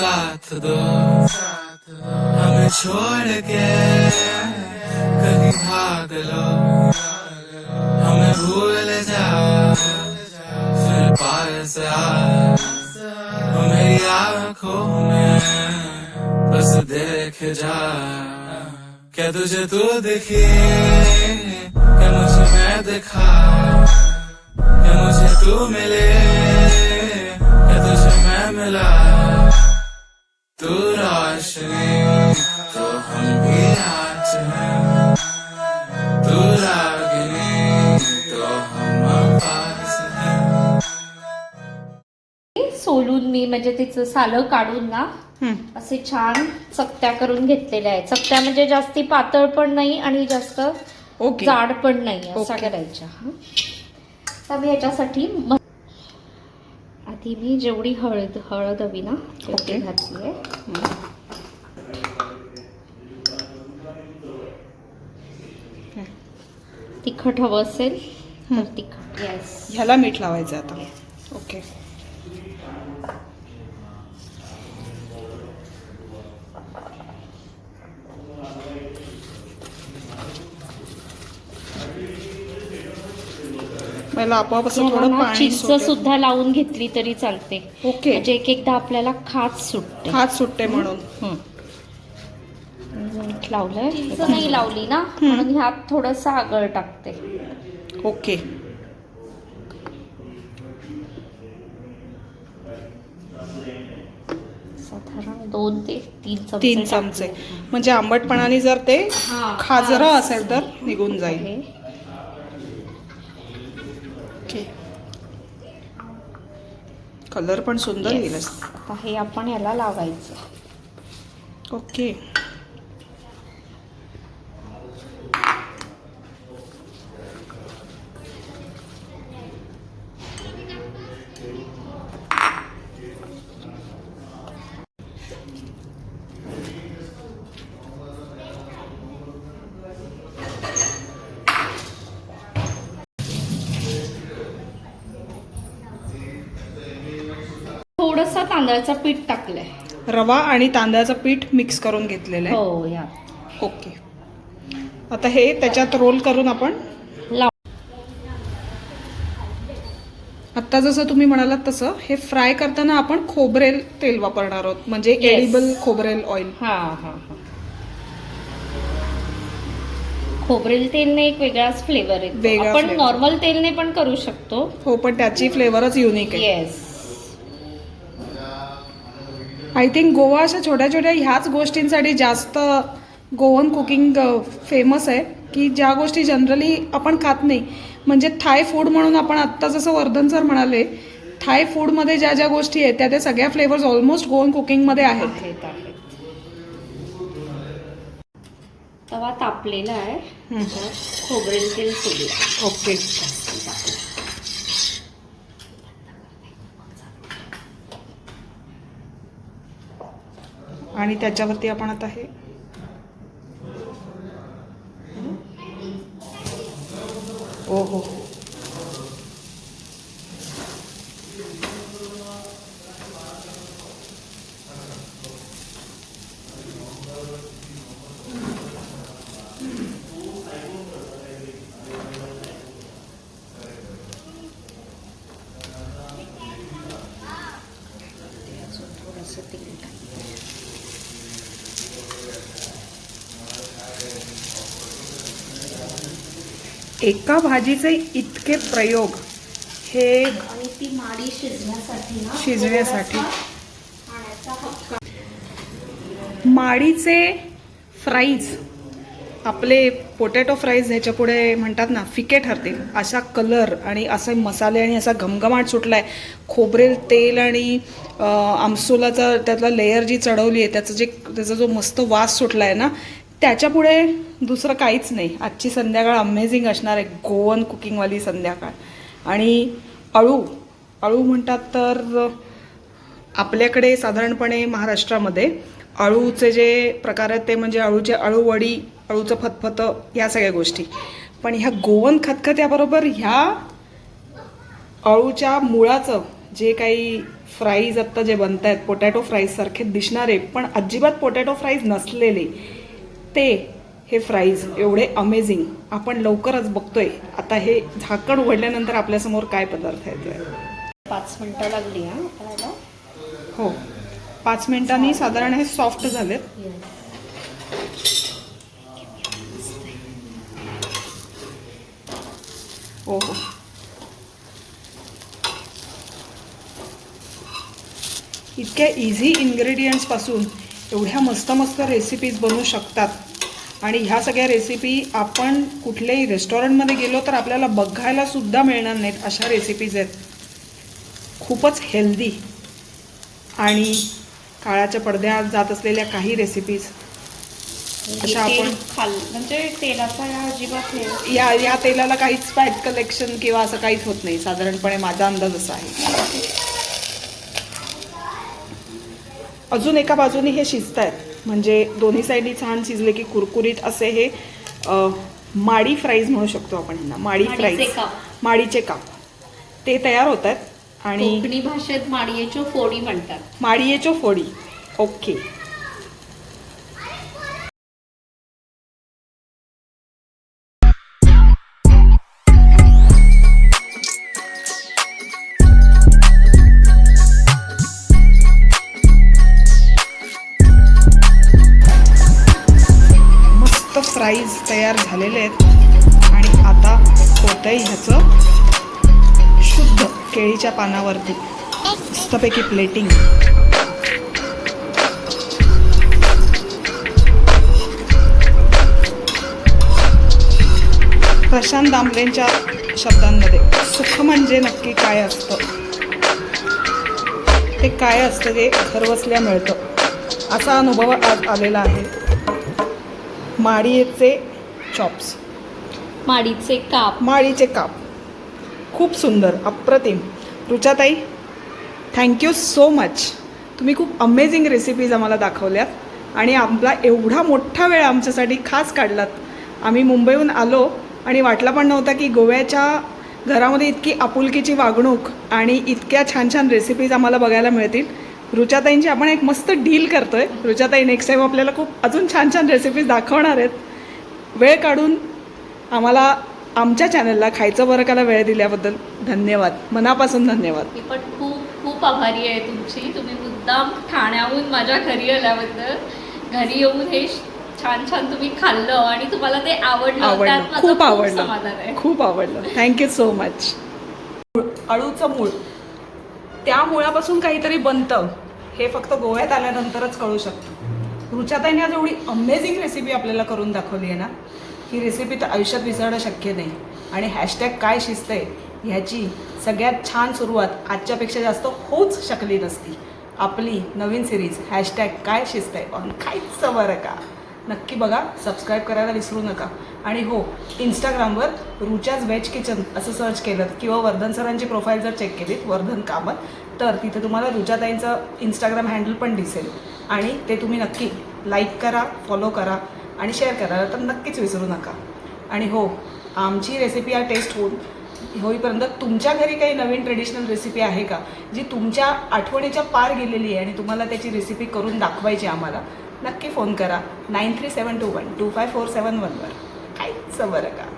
साथ दो। हमें छोड़ के कहीं भाग लो। हमें भूल जाओ फिर पास आ। ओ मेरी आंखों में बस देख जा। क्या तुझे तू दिखी क्या मुझे मैं दिखा? क्या मुझे तू मिले क्या तुझे मैं मिला? तू रोशनी तो हम भी आँच हैं तू रागिनी तो हम पास हैं सोलून मी म्हणजे तिचं सालं काढून ना. असे छान चकत्या करून घेतलेल्या आहेत चकत्या म्हणजे जास्ती पातळ पण नाही आणि जास्त ओके जाड पण नाही ओके. करायच्या. तर मी याच्यासाठी आधी मी जेवढी हळद हळद हवी ना तेवढी ओके. घातली आहे तिखट हवं असेल तर तिखट येस ह्याला मीठ लावायचं आता. ओके. आपोआप असं थोडं पाणी चिंच सुटेल. सुद्धा लावून घेतली तरी चालते. ओके. म्हणजे एक एकदा आपल्याला खात सुटते. हात सुटते म्हणून. हं. मीठ लावलंय. चिंच नाही लावली ना म्हणून ह्यात थोडस आगळ टाकते. ओके. साधारण दोन ते तीन चमचे तीन चमचे. म्हणजे आंबटपणाने जर ते हा, खाजरं. असेल तर निघून जाईल. टाकले. कलर पण सुंदर येईल Yes. आता हे आपण याला लावायचं. ओके थोडस तांदळाचं पीठ टाकलंय. रवा आणि तांदळाचं पीठ मिक्स करून घेतलेलं आहे. हो या. ओके. आता हे त्याच्यात रोल करून आपण लाव. आत्ता जसं तुम्ही म्हणालात तसं हे फ्राय करताना आपण खोबरेल तेल वापरणार आहोत. म्हणजे Yes. एडिबल खोबरेल ऑइल हा हा हा. खोबरेल तेलने एक वेगळाच फ्लेवर येतो. वेगळा आपण flavor. नॉर्मल तेलने पण करू शकतो. हो पण त्याची फ्लेवरच युनिक आहे. येस आय थिंक गोवा अशा छोट्या छोट्या ह्याच गोष्टींसाठी जास्त गोवन कुकिंग फेमस आहे की ज्या गोष्टी जनरली आपण खात नाही. म्हणजे थाय फूड म्हणून आपण आत्ता जसं वर्धन सर म्हणाले थाय फूडमध्ये ज्या ज्या गोष्टी आहेत त्या त्या सगळ्या फ्लेवर्स ऑलमोस्ट गोवन कुकिंगमध्ये आहेत. तवा तापलेला आहे. खोबरेल तेल ओके. आणि त्याच्यावरती आपण आता हे ओ हो थोडंसं तेल टाकते. एका भाजीचे इतके प्रयोग हे आणि ती माडी शिजण्यासाठी ना शिजण्यासाठी. माडीचे फ्राईज आपले पोटॅटो फ्राईज ह्याच्या पुढे म्हणतात ना फिके ठरतील. अशा कलर आणि असे मसाले आणि असा घमघमाट सुटला आहे खोबरेल तेल आणि आमसोलाचा त्यातला लेयर जी चढवली आहे त्याचं जे त्याचा जो मस्त वास सुटला आहे ना त्याच्यापुढे दुसरं काहीच नाही. आजची संध्याकाळ अमेझिंग असणार आहे. गोवन कुकिंगवाली संध्याकाळ. आणि अळू अळू म्हणतात तर आपल्याकडे साधारणपणे महाराष्ट्रामध्ये अळूचे जे प्रकार आहेत ते म्हणजे अळूचे अळूवडी अळूचं फतफतं ह्या सगळ्या गोष्टी. पण ह्या गोवन खतखत्याबरोबर ह्या अळूच्या मुळाचं जे काही फ्राईज आत्ता जे बनत आहेत पोटॅटो फ्राईजसारखे दिसणारे पण अजिबात पोटॅटो फ्राईज नसलेले ते हे फ्राईज एवढे अमेझिंग आपण लवकरच बघतोय. आता हे झाकण उघडल्यानंतर आपल्यासमोर काय पदार्थ येतोय पाच मिनटं लागली हा? हो. पाच मिनिटांनी साधारण हे सॉफ्ट झालेत. हो हो. इतक्या इझी इन्ग्रेडियंट्सपासून एवढ्या मस्त मस्त रेसिपीज बनवू शकतात. आणि ह्या सगळ्या रेसिपी आपण कुठल्याही रेस्टॉरंटमध्ये गेलो तर आपल्याला बघायला सुद्धा मिळणार नाहीत अशा रेसिपीज आहेत. खूपच हेल्दी आणि काळाच्या पडद्यात जात असलेल्या काही रेसिपीज अशा आपण- खाल म्हणजे तेलाचा या अजिबात या या तेलाला काहीच फॅट कलेक्शन किंवा असं काहीच होत नाही. साधारणपणे माझा अंदाज असा आहे. अजून एका बाजूने हे शिजत आहेत म्हणजे दोन्ही साईडनी छान शिजले की कुरकुरीत असे हे माडी फ्राईज म्हणू शकतो आपण यांना माडी फ्राईज. माडीचे काप. ते तयार होत आहेत आणि कोकणी भाषेत माडियेची फोडी म्हणतात. माडियेचो फोडी. ओके. तयार झालेले आहेत. आणि आता होतंय ह्याचं शुद्ध केळीच्या पानावरती. मस्तपैकी प्लेटिंग प्रशांत दामलेंच्या शब्दांमध्ये सुख म्हणजे नक्की काय असतं? ते काय असतं ते घरबसल्या मिळतं. असा अनुभव आज आलेला आहे. माडियेचे चॉप्स माडीचे काप. माळीचे काप. खूप सुंदर अप्रतिम. रुचाताई थँक्यू सो मच तुम्ही खूप अमेझिंग रेसिपीज आम्हाला दाखवल्यात आणि आपला एवढा मोठा वेळ आमच्यासाठी खास काढलात. आम्ही मुंबईहून आलो आणि वाटला पण नव्हता की गोव्याच्या घरामध्ये इतकी आपुलकीची वागणूक आणि इतक्या छान छान रेसिपीज आम्हाला बघायला मिळतील. रुचाताईंची आपण एक मस्त डील करतोय. रुचाताई नेक्स्ट टाईम आपल्याला खूप अजून छान छान रेसिपीज दाखवणार आहेत. वेळ काढून आम्हाला आमच्या चॅनलला खायचं बरं काला वेळ दिल्याबद्दल धन्यवाद. मनापासून धन्यवाद. मी पण खूप खूप आभारी आहे तुमची. तुम्ही मुद्दाम ठाण्याहून माझ्या घरी आल्याबद्दल. घरी येऊन हे छान छान तुम्ही खाल्लं आणि तुम्हाला ते आवडलं. आवडलं. खूप आवडलं. खूप आवडलं. थँक्यू सो मच अळूचं मूळ. त्या मुळापासून काहीतरी बनतं. हे फक्त गोव्यात आल्यानंतरच कळू शकतं. रुचाताईने आज एवढी अमेझिंग रेसिपी आपल्याला करून दाखवली आहे ना ही रेसिपी तर आयुष्यात विसरणं शक्य नाही. आणि हॅशटॅग काय शिजतंय ह्याची सगळ्यात छान सुरुवात आजच्यापेक्षा जास्त होऊच शकली नसती. आपली नवीन सिरीज हॅशटॅग काय शिस्त आहे ऑन खायचं बरं का नक्की बघा सबस्क्राईब करायला विसरू नका. आणि हो इंस्टाग्रामवर रुचाज व्हेज किचन असं सर्च केलं किंवा वर्धन सरांची प्रोफाईल जर चेक केलीत वर्धन कामत तर तिथे तुम्हाला रुचाताईंचं इंस्टाग्राम हँडल पण दिसेल. आणि ते तुम्ही नक्की लाईक करा फॉलो करा आणि शेअर करा तर नक्कीच विसरू नका. आणि हो आमची रेसिपी या टेस्ट होऊन होईपर्यंत तुमच्या घरी काही नवीन ट्रेडिशनल रेसिपी आहे का? जी तुमच्या आठवणीच्या पार गेलेली आहे आणि तुम्हाला त्याची रेसिपी करून दाखवायची आम्हाला नक्की फोन करा. Nine three seven two one two five four seven वनवर काहीच बरं का